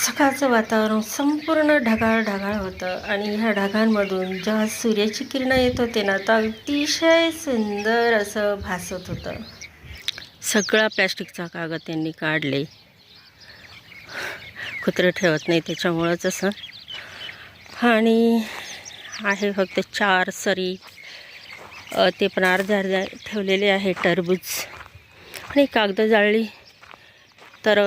सकाळचं वातावरण संपूर्ण ढगाळ ढगाळ होतं आणि ह्या ढगांमधून जेव्हा सूर्याची किरणं येत होते ना तर अतिशय सुंदर असं भासत होतं. सगळा प्लॅस्टिकचा कागद त्यांनी काढले. कुत्रं ठेवत नाही त्याच्यामुळंच असं. आणि आहे फक्त चार सरी. ते पण अर्ध्या अर्ध्या ठेवलेले आहे टरबूज. आणि कागद जाळली. तर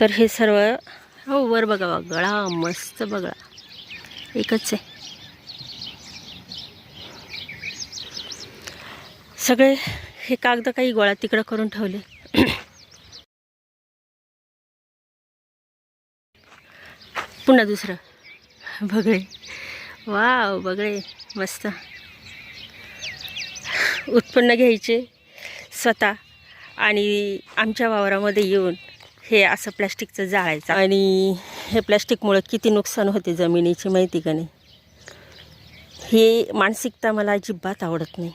तर हे सर्व हो वर बघा गळा मस्त बघा. एकच आहे. सगळे हे कागद काही गोळा तिकडं करून ठेवले. पुन्हा दुसरं. बगळे वाव बगळे मस्त. उत्पन्न घ्यायचे स्वतः आणि आमच्या वावरामध्ये येऊन हे असं प्लॅस्टिकचं जाळायचं आणि हे प्लॅस्टिकमुळं किती नुकसान होते जमिनीची माहिती का नाही? हे मानसिकता मला अजिबात आवडत नाही.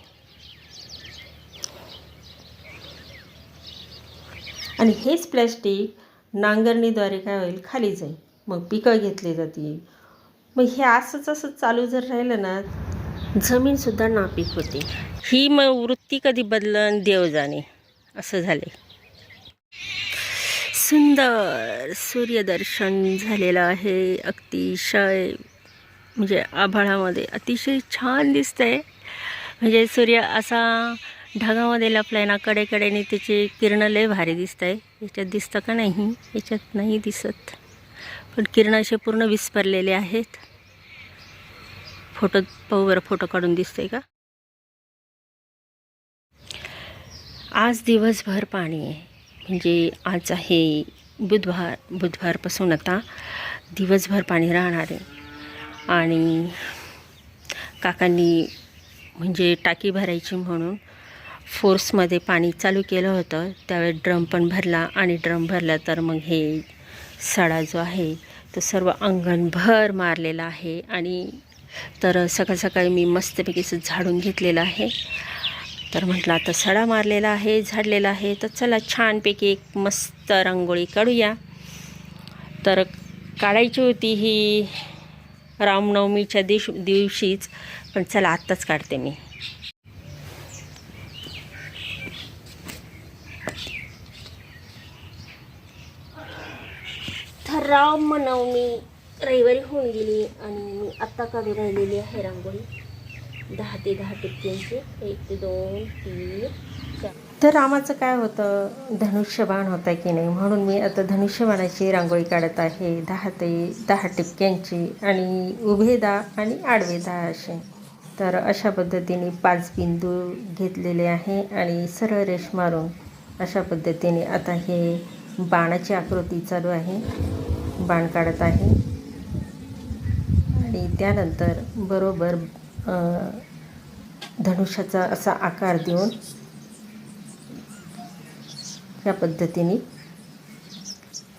आणि हेच प्लॅस्टिक नांगरणीद्वारे काय होईल? खाली जाईल. मग पिकं घेतली जातील. मग हे असंच असं चालू जर राहिलं ना जमीनसुद्धा नापीक होते. ही मग वृत्ती कधी बदलन देव जाणे असं झाले सुंदर सूर्यदर्शन झालेलं आहे. अतिशय म्हणजे आभाळामध्ये अतिशय छान दिसतंय. म्हणजे सूर्य असा ढगामध्ये लपलाय ना कडेकडेने त्याचे किरणं लय भारी दिसत आहे याच्यात दिसतं का नाही? याच्यात नाही दिसत. पण किरण असे पूर्ण विस्परलेले आहेत. फोटो पाहू बरं फोटो काढून दिसतंय का? आज दिवसभर पाणी आहे. म्हणजे आज आहे बुधवार बुधवारपासून आता दिवसभर पाणी राहणार आहे. आणि काकांनी म्हणजे टाकी भरायची म्हणून फोर्समध्ये पाणी चालू केलं होतं. त्यावेळी ड्रम पण भरला आणि ड्रम भरला तर मग हे सडा जो आहे तो सर्व अंगणभर मारलेला आहे. आणि तर सकाळ सकाळी मी मस्तपैकी असं झाडून घेतलेलं आहे. तर म्हटलं आता सडा मारलेला आहे झाडलेला आहे तर चला छानपैकी एक मस्त रांगोळी काढूया. तर काढायची होती ही रामनवमीच्या दिवश दिवशीच पण चला आत्ताच काढते मी. तर रामनवमी रविवारी होऊन गेली आणि मी आत्ता काढून राहिलेली आहे रांगोळी. दहा ते दहा टिपक्यांचे एक ते दोन तीन चार. तर रामाचं काय होतं? धनुष्यबाण होता की नाही? म्हणून मी आता धनुष्यबाणाची रांगोळी काढत आहे. दहा ते दहा टिपक्यांची आणि उभे दहा आणि आडवे दहा असे. तर अशा पद्धतीने पाच बिंदू घेतलेले आहे आणि सरळ रेष मारून अशा पद्धतीने आता हे बाणाची आकृती चालू आहे. बाण काढत आहे. आणि त्यानंतर बरोबर धनुष्याचा असा आकार देऊन या पद्धतीने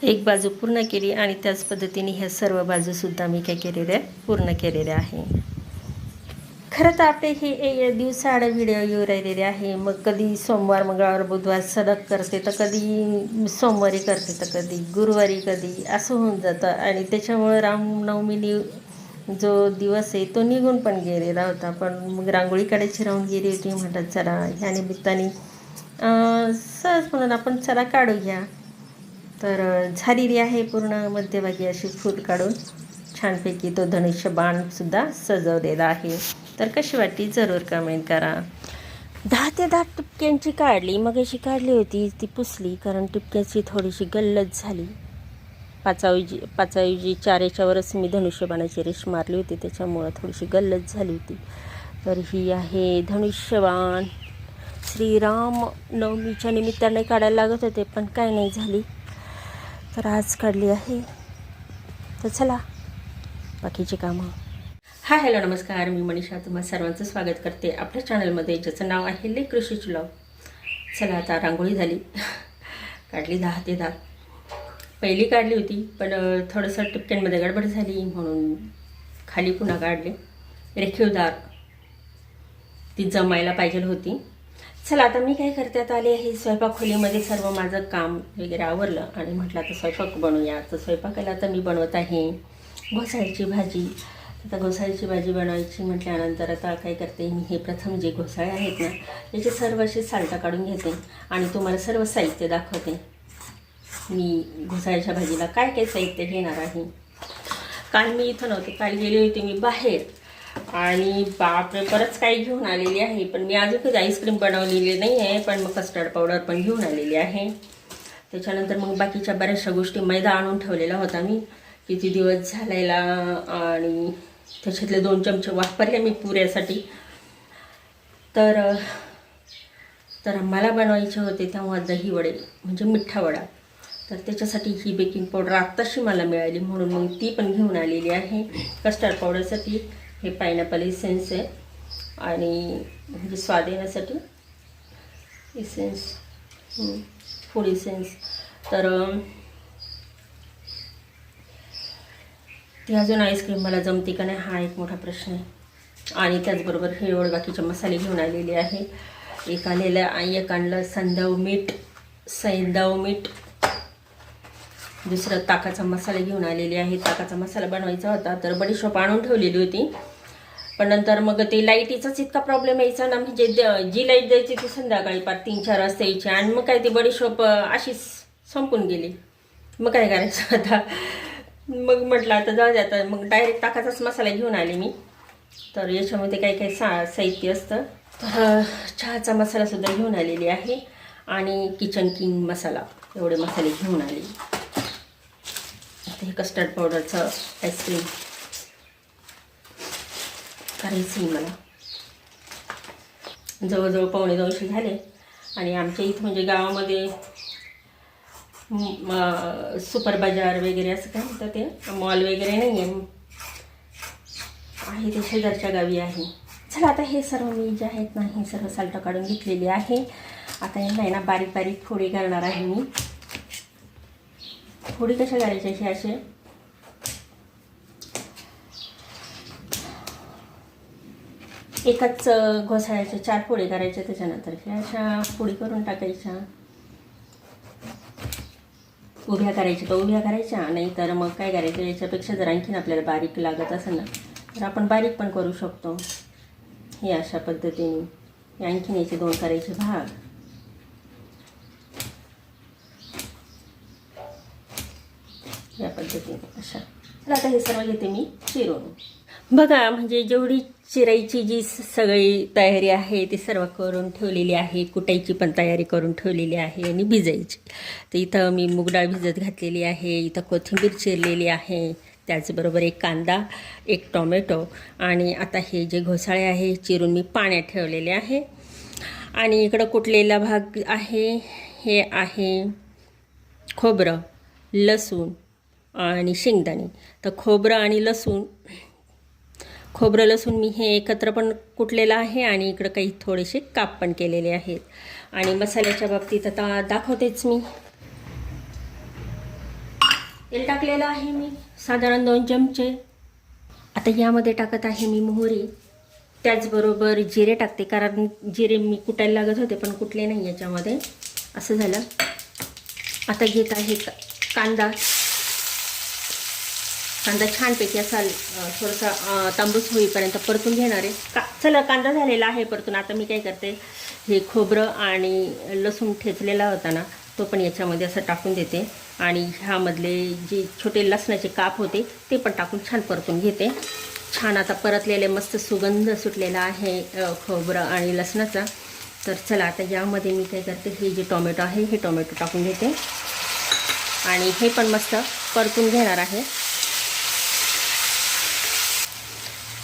एक बाजू पूर्ण केली आणि त्याच पद्धतीने ह्या सर्व बाजूसुद्धा मी काय केलेल्या पूर्ण केलेल्या आहे खरं तर आपले हे दिवसाआड व्हिडिओ येऊ राहिलेले आहे. मग कधी सोमवार मंगळवार बुधवार सलग करते तर कधी सोमवारी करते तर कधी गुरुवारी कधी असं होऊन जातं. आणि त्याच्यामुळं रामनवमीनी जो दिवस आहे तो निघून पण गेलेला होता. पण मग रांगोळीकडेची राहून गेली होती म्हणतात चला ह्या निमित्ताने सहज म्हणून आपण चला घ्या. तर झालेली आहे पूर्ण मध्यभागी अशी फूल काढून. छानपैकी तो धनुष्य बाणसुद्धा सजवलेला आहे. तर कशी वाटली? जरूर कमेंट करा. दहा ते दहा टिपक्यांची काढली. मग अशी काढली होती ती पुसली कारण टिपक्याची थोडीशी गल्लत झाली. पाचाऐवजी पाचाऐवजी चार याच्यावरच मी धनुष्यबाणाची रेष मारली होती. त्याच्यामुळं थोडीशी गल्लत झाली होती. तर ही आहे धनुष्यबाण. श्रीराम नवमीच्या निमित्ताने काढायला लागत होते पण काय नाही झाली. तर आज काढली आहे. तर चला बाकीची कामं. हाय हॅलो नमस्कार. मी मनीषा तुम्हा सर्वांचं स्वागत करते आपल्या चॅनलमध्ये ज्याचं नाव आहे ले कृषी चुलाव चला आता रांगोळी झाली. काढली दहा ते दहा. पहिली काढली होती पण थोडंसं टिपक्यांमध्ये गडबड झाली म्हणून खाली पुन्हा काढले. रेखीवदार ती जमायला पाहिजे होती. चला आता मी काय करते आता आले आहे स्वयंपाक खोलीमध्ये सर्व माझं काम वगैरे आवरलं आणि म्हटलं आता स्वयंपाक बनवूया तर स्वयंपाकाला आता मी बनवत आहे घोसाळीची भाजी. आता घोसाळीची भाजी बनवायची म्हटल्यानंतर आता काय करते मी हे प्रथम जे घोसाळे आहेत ना त्याचे सर्व असे सालटा काढून घेते आणि तुम्हाला सर्व साहित्य दाखवते. मी घुसाळ्याच्या भाजीला काय काय साहित्य घेणार आहे? काल मी इथं नव्हते काल गेली होती मी बाहेर. आणि बापरे परत काही घेऊन आलेली आहे. पण मी अजून आईस्क्रीम बनवलेली नाही आहे पण मग कस्टर्ड पावडर पण घेऊन आलेली आहे. त्याच्यानंतर मग बाकीच्या बऱ्याचशा गोष्टी मैदा आणून ठेवलेला होता मी. किती दिवस झालेला आणि त्याच्यातले दोन चमचे वापरले मी पुऱ्यासाठी. तर तर मला बनवायचे होते तेव्हा दही वडे म्हणजे मिठ्ठा वडा. तर त्याच्यासाठी ही बेकिंग पावडर आत्ताशी मला मिळाली म्हणून मग ती पण घेऊन आलेली आहे. कस्टर्ड पावडरसाठी हे पायनॅपल इसेन्स आहे. आणि म्हणजे स्वाद येण्यासाठी इसेन्स फूड इसेन्स तर ती अजून आईस्क्रीम मला जमते का नाही हा एक मोठा प्रश्न आहे. आणि त्याचबरोबर हिरवळ बाकीचे मसाले घेऊन आलेले आहे. एक आलेलं आणि एक आणलं संदव मीठ सैंदव मीठ. दुसरं ताकाचा मसाला घेऊन आलेली आहे. ताकाचा मसाला बनवायचा होता तर बडीशॉप आणून ठेवलेली होती. पण नंतर मग ते लाईटीचाच इतका प्रॉब्लेम यायचा ना म्हणजे द- जी लाइट द्यायची ती संध्याकाळी पार तीन चार वाजता यायची आणि मग काय ती बडीशॉप अशीच संपून गेली. मग काय करायचं आता? मग म्हटलं आता जाऊ द्या आता मग डायरेक्ट ताकाचाच मसाला घेऊन आले मी. तर याच्यामध्ये काही काही सा साहित्य असतं. तर चहाचा मसालासुद्धा घेऊन आलेली आहे आणि किचन किंग मसाला. एवढे मसाले घेऊन आले. हे कस्टर्ड पावडरचं आईस्क्रीम करायचं आहे मला. जवळजवळ पावणे दोनशे झाले. आणि आमच्या इथं म्हणजे गावामध्ये सुपर बाजार वगैरे असं काय म्हणतात ते? मॉल वगैरे नाही आहे. आहे ते शेजारच्या गावी आहे. चला आता हे सर्व मी जे आहेत ना हे सर्व सालटं काढून घेतलेली आहे. आता यांना ना बारीक बारीक फोडी करणार आहे मी. फोडी कशा करायच्या असे असे? एकाच घोसाळ्याचे घोसाळ्याच्या चार पोळी करायच्या त्याच्यानंतर. ह्या अशा पोळी करून टाकायच्या. उभ्या करायच्या का उभ्या करायच्या? नाही तर मग काय करायचं? याच्यापेक्षा जर आणखीन आपल्याला बारीक लागत असेल ना तर आपण बारीक पण करू शकतो. हे अशा पद्धतीने. आणखीन याचे दोन करायचे भाग. या पद्धतीने. अशा. तर आता हे सर्व घेते मी चिरून. बघा म्हणजे जेवढी चिरायची जी स- सगळी तयारी आहे ती सर्व करून ठेवलेली आहे. कुटायची पण तयारी करून ठेवलेली आहे आणि भिजायची. तर इथं मी मुगडाळ भिजत घातलेली आहे इथं कोथिंबीर चिरलेली आहे त्याचबरोबर एक कांदा एक टोमॅटो आणि आता हे जे घोसाळे आहे चिरून मी पाण्यात ठेवलेले आहे. आणि इकडं कुटलेला भाग आहे हे आहे खोबरं लसूण आणि शेंगदाणे. तर खोबरं आणि लसूण. खोबरं लसूण मी हे एकत्र पण कुटलेलं आहे आणि इकडं काही थोडेसे काप पण केलेले आहेत. आणि मसाल्याच्या बाबतीत आता दाखवतेच मी. तेल टाकलेलं आहे मी. साधारण दोन चमचे. आता यामध्ये टाकत आहे मी मोहरी. त्याचबरोबर जिरे टाकते कारण जिरे मी कुटायला लागत होते पण कुटले नाही याच्यामध्ये. असं झालं. आता घेत आहे कांदा. कांदा छानपैकी असा थोडासा तांबूस होईपर्यंत परतून घेणार आहे. का चला कांदा झालेला आहे परतून. आता मी काय करते हे खोबरं आणि लसूण ठेचलेला होता ना तो पण याच्यामध्ये असं टाकून देते. आणि ह्यामधले जे छोटे लसणाचे काप होते ते पण टाकून छान परतून घेते. छान आता परतलेले मस्त सुगंध सुटलेला आहे खोबरं आणि लसणाचा. तर चला आता यामध्ये मी काय करते हे जे टोमॅटो आहे हे टोमॅटो टाकून घेते. आणि हे पण मस्त परतून घेणार आहे.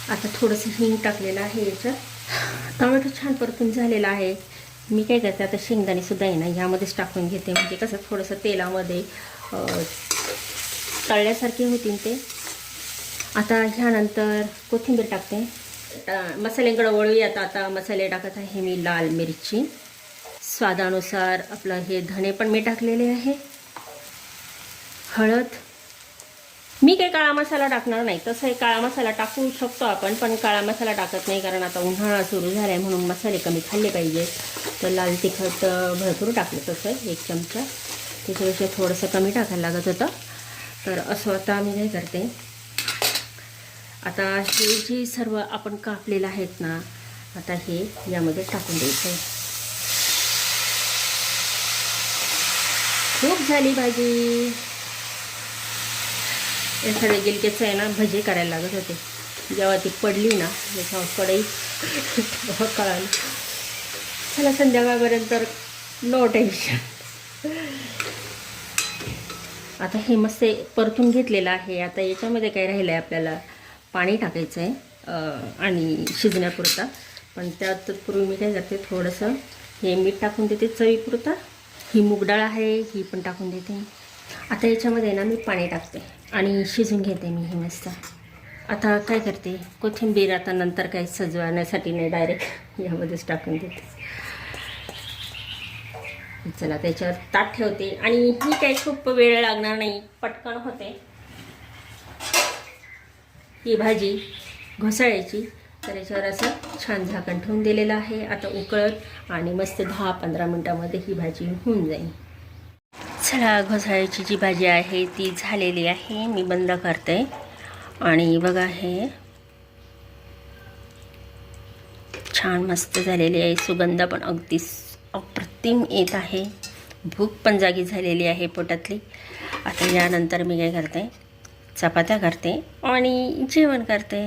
आता थोडंसं हिंग टाकलेलं आहे याच्यात टोमॅटो छान परतून झालेला आहे. मी काय करते आता शेंगदाणेसुद्धा आहे ना ह्यामध्येच टाकून घेते. म्हणजे कसं थोडंसं तेलामध्ये तळल्यासारखे होतील ते. आता ह्यानंतर कोथिंबीर टाकते. अं, वळूयात आता मसाले टाकत आहे मी लाल मिरची. स्वादानुसार आपलं हे धणे पण मी टाकलेले आहे. हळद. मी काही काळा मसाला टाकणार नाही. तसं हे काळा मसाला टाकू शकतो आपण पण काळा मसाला टाकत नाही कारण आता उन्हाळा सुरू झाला आहे म्हणून मसाले कमी खाल्ले पाहिजे. तर लाल तिखट भरपूर टाकलं तसं एक चमचा. त्याच्यापेक्षा थोडंसं कमी टाकायला लागत होतं. तर असं आता मी काय करते. आता हे जे सर्व आपण कापलेलं आहेत ना आता हे यामध्ये टाकून द्यायचं आहे खूप झाली भाजी. एखाद्या गिलकेचं आहे ना भजे करायला लागत होते. जेव्हा ती पडली ना त्याच्यावर कढई. तेव्हा कळालं. चला संध्याकाळपर्यंत नो टेन्शन आता हे मस्त परतून घेतलेलं आहे. आता याच्यामध्ये काय राहिलं आहे आपल्याला पाणी टाकायचं आहे आणि शिजण्यापुरता. पण त्यात पूर्वी मी काय करते थोडंसं हे मीठ टाकून देते चवीपुरता. ही मूग डाळ आहे ही पण टाकून देते. आता याच्यामध्ये ना मी पाणी टाकते. आणि शिजून घेते मी ही मस्त. आता काय करते? कोथिंबीर आता नंतर काही सजवण्यासाठी नाही डायरेक्ट यामध्येच टाकून देते. चला त्याच्यावर ताट ठेवते. आणि ही काही खूप वेळ लागणार नाही पटकन होते. ही भाजी घोसाळ्याची. तर याच्यावर असं छान झाकण ठेवून दिलेलं आहे. आता उकळत आणि मस्त दहा पंधरा मिनटामध्ये ही भाजी होऊन जाईल. चला घोसाळ्याची जी भाजी आहे ती झालेली आहे. मी बंद करते. आणि बघा हे. छान मस्त झालेली आहे. सुगंध पण अगदी अप्रतिम येत आहे. भूक पण जागी झालेली आहे पोटातली. आता यानंतर मी काय करते? चपात्या करते आणि जेवण करते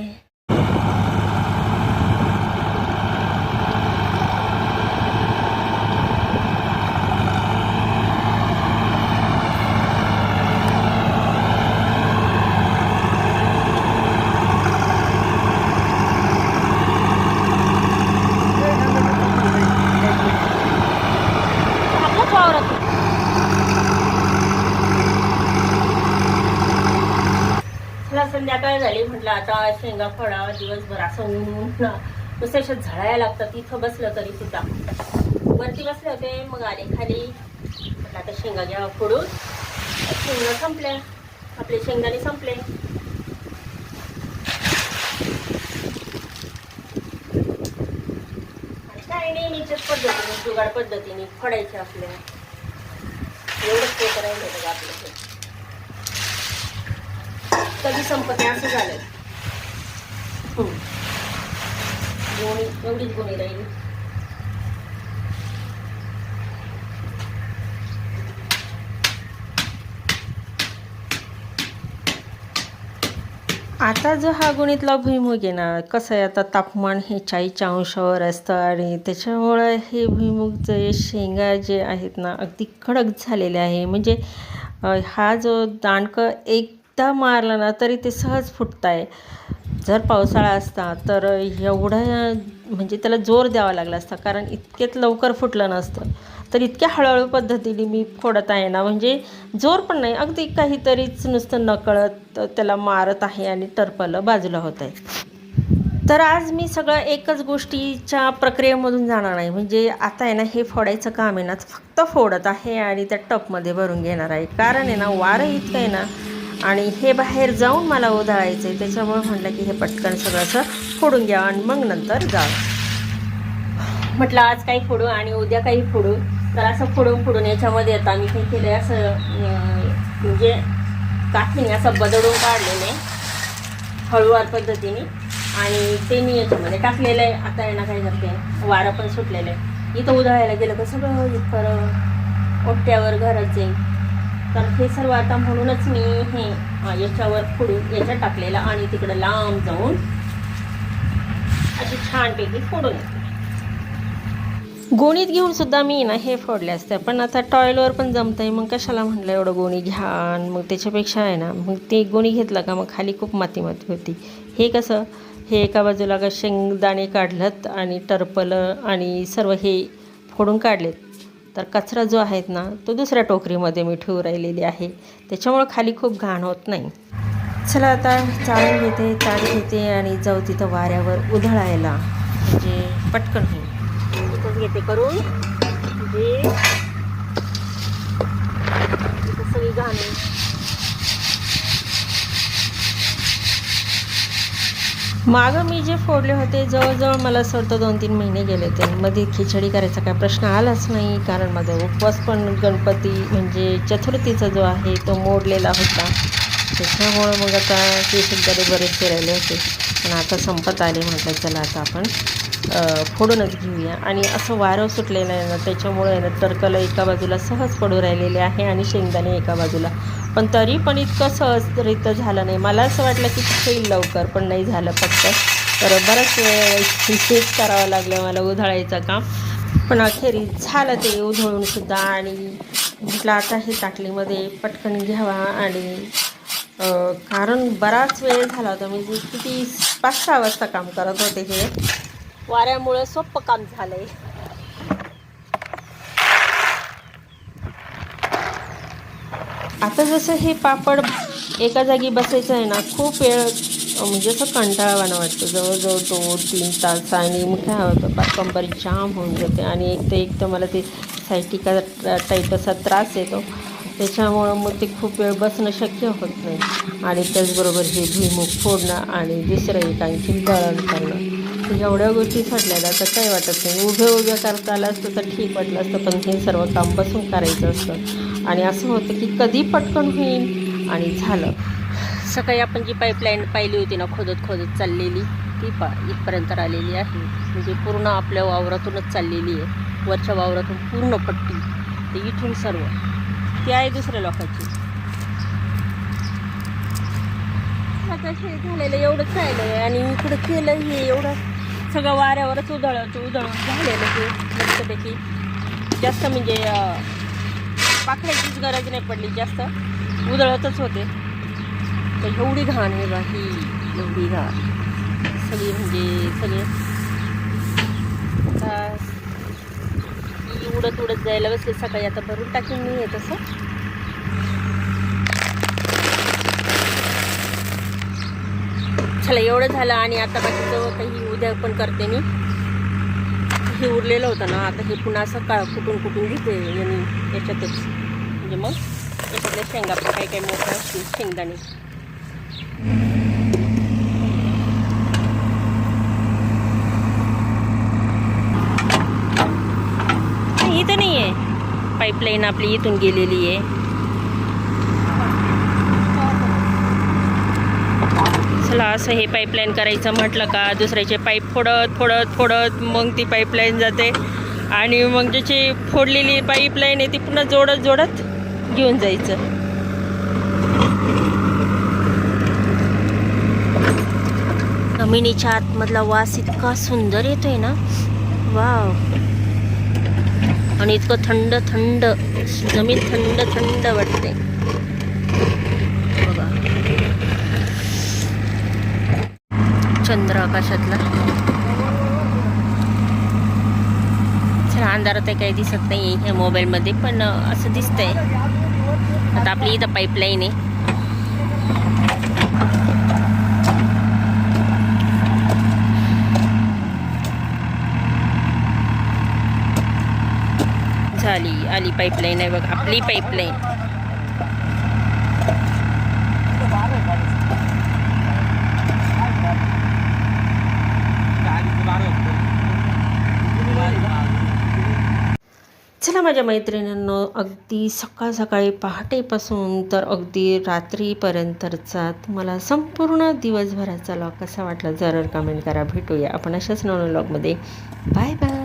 आपल्याच वावरात चला संध्याकाळ झाली म्हटलं आता शेंगा फळा दिवसभर असं ऊन ऊन ना अशा झळायला लागतात तिथं बसलं तरी सुद्धा. वरती बसले होते मग आले खाली. आता शेंगा घ्यावा फोडून. शेंगा संपल्या. आपले शेंगाने संपले. काय नेहमीच्याच पद्धतीने जुगाड पद्धतीने फडायचे आपल्या एवढंच ते करायला बघा आपलं कधी संपत्ती असं झालं गोणी एवढीच गोणी राहील. आता जो हा गुणीतला भुईमुग आहे ना कसं आहे आता तापमान हे चाळीसच्या अंशावर असतं आणि त्याच्यामुळं हे भुईमुगचे शेंगा जे आहेत ना अगदी कडक झालेले आहे. म्हणजे हा जो दांडकं एकदा मारला ना तरी ते सहज फुटत आहे जर पावसाळा असता तर एवढं म्हणजे त्याला जोर द्यावा लागला असता कारण इतक्यात लवकर फुटलं नसतं. तर इतक्या हळूहळू पद्धतीने मी फोडत आहे ना म्हणजे जोर पण नाही. अगदी काहीतरीच नुसतं नकळत त्याला मारत आहे आणि टरपलं बाजूला होत आहे. तर आज मी सगळं एकच गोष्टीच्या प्रक्रियेमधून जाणार नाही म्हणजे आता आहे ना हे फोडायचं काम आहे ना फक्त फोडत आहे आणि त्या टपमध्ये भरून घेणार आहे. कारण आहे ना वारं इतकं आहे ना आणि हे बाहेर जाऊन मला उधळायचं आहे त्याच्यामुळे म्हटलं की हे पटकन सगळं असं फोडून घ्या आणि मग नंतर जा. म्हटलं आज काही फोडू आणि उद्या काही फोडू. तर असं फोडून फोडून याच्यामध्ये आता मी हे केलं असं म्हणजे काठीने असं बदडून काढलेले हळूवार पद्धतीने. आणि ते मी याच्यामध्ये टाकलेलं आहे. आता यांना काय करते वारं पण सुटलेलं आहे. इथं उधळायला गेलं का सगळं इथं ओट्यावर घरच आहे. तर हे सर्व आता म्हणूनच मी हे याच्यावर फोडून याच्यात टाकलेलं आणि तिकडं लांब जाऊन अशी छानपैकी फोडून गोणीत घेऊन सुद्धा मी ना हे फोडले असते पण आता टॉयलवर पण जमत आहे मग कशाला म्हटलं एवढं गोणी घ्या आणि मग त्याच्यापेक्षा आहे ना मग ते गोणी घेतलं का मग खाली खूप माती माती होती. हे कसं? हे एका बाजूला का शेंगदाणे काढलं आणि टरपलं आणि सर्व हे फोडून काढलेत. तर कचरा जो आहेत ना तो दुसऱ्या टोकरीमध्ये मी ठेवून राहिलेली आहे. त्याच्यामुळं खाली खूप घाण होत नाही. चला आता चाळून घेते चाळी घेते आणि जाऊ तिथं वाऱ्यावर उधळायला. म्हणजे पटकन होईल. इथंच घेते करून. म्हणजे सगळी घाण मागं मी जे फोडले होते जवळजवळ मला असं वाटतं दोन तीन महिने गेले ते मध्ये खिचडी करायचा काय प्रश्न आलाच नाही कारण माझा उपवास पण गणपती म्हणजे चतुर्थीचा जो आहे तो मोडलेला होता. त्याच्यामुळं मग आता ते सुद्धा बरेचसे राहिले होते. पण आता संपत आले म्हटलं चला आता आपण फोडूनच घेऊया. आणि असं वारं सुटलेलं आहे ना त्याच्यामुळे ना टरकलं एका बाजूला सहज पडू राहिलेले आहे आणि शेंगदाणे एका बाजूला पण तरी पण इतकं सहजरित्या झालं नाही. मला असं वाटलं की होईल लवकर पण नाही झालं फक्त. तर बराच वेळ हेच करावं लागलं मला उधळायचं काम. पण अखेरीस झालं ते उधळून सुद्धा आणि म्हटलं आता हे ताटलीमध्ये पटकन घ्यावा आणि कारण बराच वेळ झाला होता. म्हणजे किती पाच सहा वाजता काम करत होते हे. वाऱ्यामुळे सोपं काम झालं आहे आता जसं हे पापड एका जागी बसायचं आहे ना खूप वेळ म्हणजे असं कंटाळवाणं वाटतं. जवळजवळ दोन तीन तास आणि मग काय होतं? पा कंबर जाम होऊन जाते आणि एक तर एक तर मला ते सायटिका टाईप असा त्रास येतो. त्याच्यामुळं मग ते खूप वेळ बसणं शक्य होत नाही. आणि त्याचबरोबर हे भुईमुग फोडणं आणि दुसरं एक आणखी दळण करणं. एवढ्या गोष्टी म्हटल्या तर काही वाटत नाही. उभे उभे करता आलं असतं तर ठीक वाटलं असतं पण हे सर्व काम बसून करायचं असतं. आणि असं होतं की कधी पटकन होईल आणि झालं. सकाळी आपण जी पाईपलाईन पाहिली होती ना खोदत खोदत चाललेली ती पा इथपर्यंत आलेली आहे. म्हणजे पूर्ण आपल्या वावरातूनच चाललेली आहे. वरच्या वावरातून पूर्ण पट्टी. ते इथून सर्व. ती आहे दुसऱ्या लोकांची. आता हे झालेलं एवढंच राहिलं आहे आणि इकडं केलं हे एवढं. सगळं वाऱ्यावरच उधळत उधळून झालेलं हे मस्तपैकी. जास्त म्हणजे पाखड्याचीच गरज नाही पडली जास्त उधळतच होते. तर एवढी घाण आहे बा ही एवढी घाण. सगळी म्हणजे सगळे. आता उडत उडत जायला बसले सकाळी आता भरून टाकीन मी आहे तसं. चला एवढं झालं आणि आता बाकीचं काही उद्या पण करते मी. हे उरलेलं होतं ना आता हे पुन्हा असं का कुटून कुटून घेते आणि याच्यातच. म्हणजे मग याच्यातल्या शेंगा पण काही काही मोठ्या असतील शेंगदाणे. नाही, इथं नाही आहे पाईपलाईन आपली इथून गेलेली आहे. चला असं हे पाईपलाईन करायचं म्हटलं का? दुसऱ्याचे पाईप फोडत फोडत फोडत मग ती पाईपलाईन जाते. आणि मग ज्याची फोडलेली पाईपलाईन आहे ती पुन्हा जोडत जोडत घेऊन जायचं. जमिनीच्या आतमधला वास इतका सुंदर येतोय ना? वाव. आणि इतकं थंड थंड जमीन थंड थंड वाटते बघा चंद्र आकाशातला. छान अंधारात काही दिसत नाही ह्या मोबाईलमध्ये पण असं दिसतंय. आता आपली इथं पाईपलाईन आहे. झाली आली पाईपलाईन आहे बघ. आपली पाईपलाईन चला माझ्या मैत्रिणींनो अगदी सकाळ सकाळी पहाटेपासून तर अगदी रात्रीपर्यंतचा तुम्हाला संपूर्ण दिवसभराचा लॉग कसा वाटला जरूर कमेंट करा. भेटूया आपण अशाच नवीन लॉगमध्ये बाय बाय